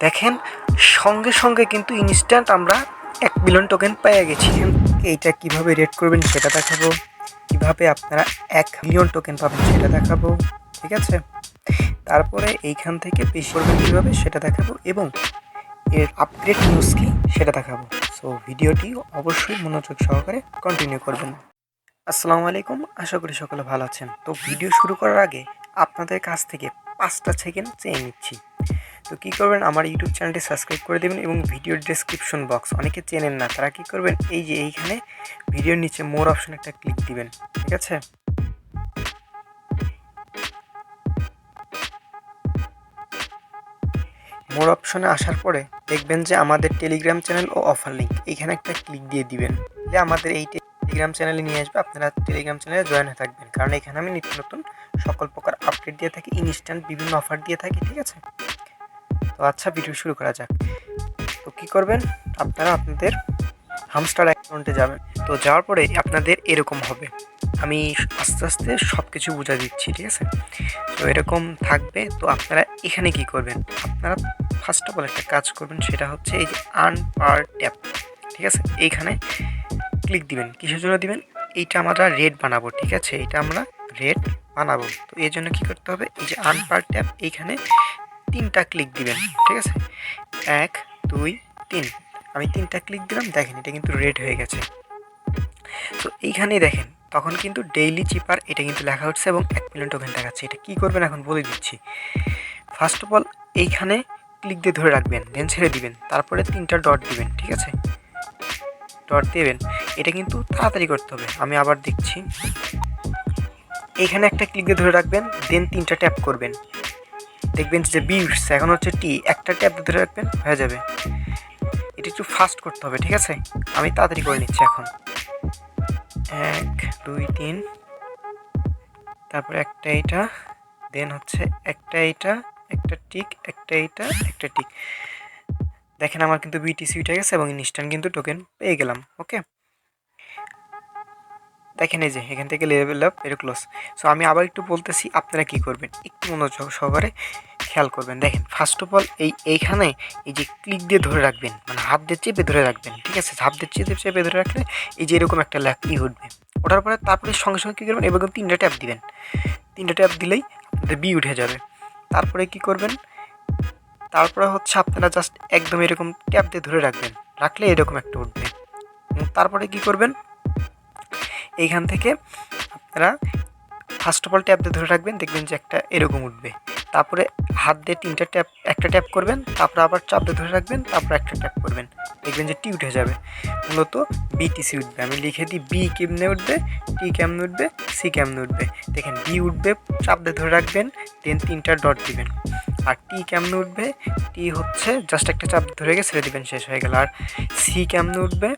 দেখেন, সঙ্গে সঙ্গে কিন্তু ইনস্ট্যান্ট আমরা এক মিলিয়ন টোকেন পেয়ে গেছি। এইটা কীভাবে রেড করবেন সেটা দেখাবো। কীভাবে আপনারা এক মিলিয়ন টোকেন পাবেন সেটা দেখাবো। ঠিক আছে? তারপরে এইখান থেকে বেশি করবেন কীভাবে সেটা দেখাবো এবং এর আপগ্রেড নিউজ কী সেটা দেখাবো। সো ভিডিওটি অবশ্যই মনোযোগ সহকারে কন্টিনিউ করবেন। আসসালামু আলাইকুম, আশা করি সকলে ভালো আছেন। তো ভিডিও শুরু করার আগে আপনাদের কাছ থেকে পাঁচটা সেকেন্ড চেয়ে নিচ্ছি। তো কী করবেন? আমার ইউটিউব চ্যানেলটি সাবস্ক্রাইব করে দেবেন এবং ভিডিওর ডেসক্রিপশন বক্স অনেকে চেনেন না, তারা কী করবেন? এই যে এইখানে ভিডিওর নিচে মোর অপশন একটা ক্লিক দিবেন, ঠিক আছে? মোর অপশনে আসার পরে দেখবেন যে আমাদের টেলিগ্রাম চ্যানেল ও অফার লিঙ্ক এইখানে একটা ক্লিক দিয়ে দিবেন। যে আমাদের এই টেলিগ্রাম চ্যানেলে নিয়ে আসবে, আপনারা টেলিগ্রাম চ্যানেলে জয়েন হয়ে থাকবেন। কারণ এখানে আমি নিত্য নতুন সকল প্রকার আপডেট দিয়ে থাকি ইনস্ট্যান্ট বিভিন্ন অফার দিয়ে থাকি, ঠিক আছে? তো আচ্ছা ভিডিও শুরু করা যাক। তো কী করবেন? আপনারা আপনাদের হামস্টার অ্যাকাউন্টে যাবেন। তো যাওয়ার পরে আপনাদের এরকম হবে। আমি আস্তে আস্তে সব কিছু বুঝা দিচ্ছি, ঠিক আছে? তো এরকম থাকবে। তো আপনারা এখানে কি করবেন? আপনারা ফার্স্ট অফ অল একটা কাজ করবেন, সেটা হচ্ছে এই যে আর্ন পার ট্যাপ ঠিক আছে? এইখানে ক্লিক দিবেন। কিসের জন্য দিবেন? এইটা আমরা রেড বানাবো, ঠিক আছে? এটা আমরা রেড বানাবো। তো এই জন্য কী করতে হবে? এই যে আর্ন পার ট্যাপ এইখানে তিনটা ক্লিক দিবেন, ঠিক আছে? এক, দুই, তিন। আমি তিনটা ক্লিক দিলাম, দেখেন এটা কিন্তু রেড হয়ে গেছে। তো এইখানেই দেখেন, তখন কিন্তু ডেইলি চিপার এটা কিন্তু লেখা হচ্ছে এবং এক মিলিয়ন টোকেন দেখাচ্ছে। এটা কী করবেন এখন বলে দিচ্ছি। ফার্স্ট অফ অল এইখানে ক্লিক দিয়ে ধরে রাখবেন দেন ছেড়ে দিবেন। তারপরে তিনটা ডট দিবেন, ঠিক আছে? ডট দেবেন। এটা কিন্তু তাড়াতাড়ি করতে হবে। আমি আবার দেখছি। এখানে একটা ক্লিক দিয়ে ধরে রাখবেন দেন তিনটা ট্যাপ করবেন। দেখবেন যে বিটস এখন হচ্ছে টি একটা ট্যাপ ধরে রাখবেন, হয়ে যাবে। এটা একটু ফাস্ট করতে হবে, ঠিক আছে? আমি তাড়াতাড়ি করে নিচ্ছি এখন। এক, দুই, তিন। তারপরে একটা এইটা দেন হচ্ছে একটা এইটা, একটা টিক একটা এইটা, একটা টিক দেখেন আমার কিন্তু বিটিসি উঠে গেছে এবং ইনস্ট্যান্ট কিন্তু টোকেন পেয়ে গেলাম ওকে দেখেন এই যে, এখান থেকে লেভেল আপ এটা ক্লোজ সো আমি আবার একটু বলতেছি, আপনারা কি করবেন? একটু মনোযোগ সহকারে খেয়াল করবেন। দেখেন ফার্স্ট অফ অল এই, এইখানে এই যে ক্লিক দিয়ে ধরে রাখবেন মানে হাত দিয়ে চেপে ধরে রাখবেন, ঠিক আছে? হাত দিয়ে চেপে চেপে ধরে রাখলে এই যে এরকম একটা ল্যাক ই উঠবে। ওঠার পরে তারপরে সঙ্গে সঙ্গে কী করবেন এবার তিনটা ট্যাপ দিবেন। তিনটা ট্যাপ দিলেই আপনাদের বি উঠে যাবে। তারপরে কি করবেন? তারপরে হচ্ছে আপনারা জাস্ট একদম এরকম ট্যাপ দিয়ে ধরে রাখবেন, রাখলে এরকম একটা উঠবে। তারপরে কি করবেন? এইখান থেকে আপনারা ফার্স্ট অফ অল ট্যাপ দিয়ে ধরে রাখবেন, দেখবেন যে একটা এরকম উঠবে। তারপরে হাত দিয়ে তিনটা ট্যাপ, একটা ট্যাপ করবেন, তারপরে আবার চাপ দিয়ে ধরে রাখবেন, তারপর একটা ট্যাপ করবেন। দেখবেন যে টি উঠে যাবে। মূলত বিটিসি উঠবে। আমি লিখে দিই, বি কেমনে উঠবে, টি কেমনে উঠবে, সি কেমনে উঠবে। দেখেন, বি উঠবে, চাপ দিয়ে ধরে রাখবেন, দেন তিনটা ডট দিবেন। আর টি কেমনে উঠবে, টি হচ্ছে জাস্ট একটা চাপ ধরে গিয়ে ছেড়ে দিবেন, শেষ হয়ে গেল। আর সি কেমনে উঠবে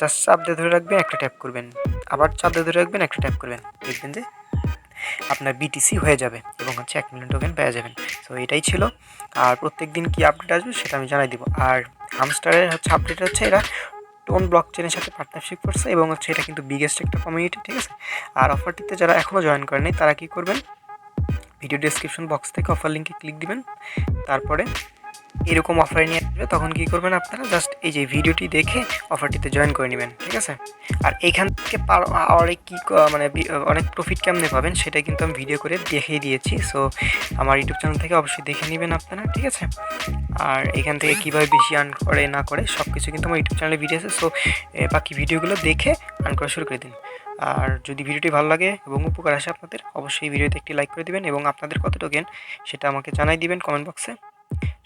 জাস্ট চাপ দিয়ে ধরে রাখবেন, একটা ট্যাপ করবেন। আবার চাপ দিয়ে ধরে রাখবেন, একটা ট্যাপ করবেন। দেখবেন যে আপনার বিটিসি হয়ে যাবে এবং হচ্ছে এক মিলিয়ন টোকেন পেয়ে যাবেন। সো এটাই ছিল। আর প্রত্যেক দিন কী আপডেট আসবে সেটা আমি জানাই দিব। আর হামস্টারের হচ্ছে আপডেট হচ্ছে এরা টোন ব্লক চেনের সাথে পার্টনারশিপ করছে এবং হচ্ছে এটা কিন্তু বিগেস্ট একটা কমিউনিটি ঠিক আছে? আর অফারটিতে যারা এখনও জয়েন করেনি, তারা কী করবেন? ভিডিও ডিসক্রিপশন বক্স থেকে অফার লিঙ্কে ক্লিক দিবেন। তারপরে এরকম অফার নিয়ে আসবে, তখন কী করবেন আপনারা? জাস্ট এই যে ভিডিওটি দেখে অফারটিতে জয়েন করে নেবেন, ঠিক আছে? আর এইখান থেকে অনেক কী মানে অনেক প্রফিট কেমনে পাবেন সেটা কিন্তু আমি ভিডিও করে দেখিয়ে দিয়েছি। সো আমার ইউটিউব চ্যানেল থেকে অবশ্যই দেখে নেবেন আপনারা, ঠিক আছে? আর এখান থেকে কীভাবে বেশি আর্ন করে, না করে সব কিছু কিন্তু আমার ইউটিউব চ্যানেলে ভিডিও আছে। সো বাকি ভিডিওগুলো দেখে আর্ন করা শুরু করে দিন। আর যদি ভিডিওটি ভালো লাগে এবং উপকার আসে আপনাদের, অবশ্যই ভিডিওতে একটি লাইক করে দিবেন এবং আপনাদের কত টোকেন সেটা আমাকে জানাই দিবেন কমেন্ট বক্সে